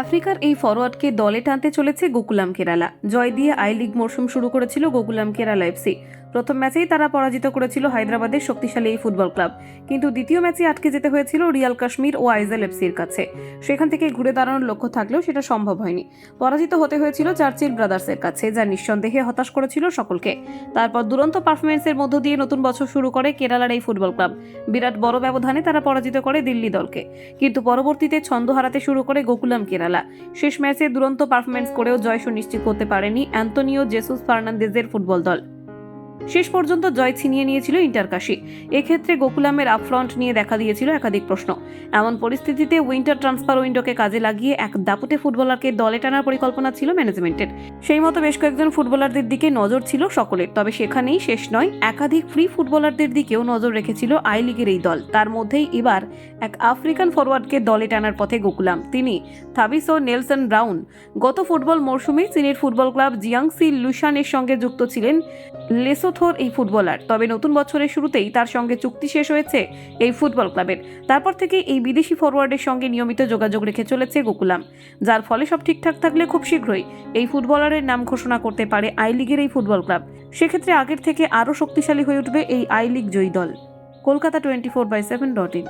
আফ্রিকার এই ফরওয়ার্ডকে দলে টানতে চলেছে গোকুলাম কেরালা। জয় দিয়ে আই লিগ মরশুম শুরু করেছিল গোকুলাম কেরালা এফসি প্রথম ম্যাচেই তারা পরাজিত করেছিল হায়দ্রাবাদের শক্তিশালী এই ফুটবল ক্লাব। কিন্তু দ্বিতীয় ম্যাচে আটকে যেতে হয়েছিল রিয়াল কাশ্মীর ও আইজেল এফসির কাছে। সেখান থেকে ঘুরে দাঁড়ানোর লক্ষ্য থাকলেও সেটা সম্ভব হয়নি। পরাজিত হতে হয়েছিল চার্চিল ব্রাদার্সের কাছে, যা নিঃসন্দেহে হতাশ করেছিল সকলকে। তারপর দুরন্ত পারফরমেন্সের মধ্য দিয়ে নতুন বছর শুরু করে কেরালার এই ফুটবল ক্লাব। বিরাট বড় ব্যবধানে তারা পরাজিত করে দিল্লি দলকে। কিন্তু পরবর্তীতে ছন্দ হারাতে শুরু করে গোকুলাম কেরালা। শেষ ম্যাচে দুরন্ত পারফরমেন্স করেও জয় সুনিশ্চিত করতে পারেনি অ্যান্তোনিও জেসুস ফার্নান্দেজের ফুটবল দল। শেষ পর্যন্ত জয় ছিনিয়ে নিয়েছিল ইন্টারকাশি এক্ষেত্রে গোকুলামের আপফ্রন্ট নিয়ে দেখা দিয়েছিল একাধিক প্রশ্ন। এমন পরিস্থিতিতে উইন্টার ট্রান্সফার উইন্ডোকে কাজে লাগিয়ে এক দাপুটে ফুটবলারকে দলে টানার পরিকল্পনা ছিল ম্যানেজমেন্টের সেই মতো বেশ কয়েকজন ফুটবলারদের দিকে নজর ছিল সকলের, তবে সেখানেই শেষ নয়, একাধিক ফ্রি ফুটবলারদের দিকেও নজর রেখেছিল আই লিগের এই দল। তার মধ্যেই এবার এক আফ্রিকান ফরওয়ার্ডকে দলে টানার পথে গোকুলাম। তিনি থাবিসো নেলসন ব্রাউন গত ফুটবল মরশুমে চীনের ফুটবল ক্লাব জিয়াংসি লুশানের সঙ্গে যুক্ত ছিলেন। লেসোথোর এই ফুটবলার। তবে নতুন বছরের শুরুতেই তার সঙ্গে চুক্তি শেষ হয়েছে এই ফুটবল ক্লাবের। তারপর থেকে এই বিদেশি ফরওয়ার্ডের সঙ্গে নিয়মিত যোগাযোগ রেখে চলেছে গোকুলাম, যার ফলে সব ঠিকঠাক থাকলে খুব শীঘ্রই এই ফুটবলারের নাম ঘোষণা করতে পারে আই লিগের এই ফুটবল ক্লাব। সেক্ষেত্রে আগের থেকে আরও শক্তিশালী হয়ে উঠবে এই আই লিগ জয়ী দল। Kolkata twenty four by seven dot in.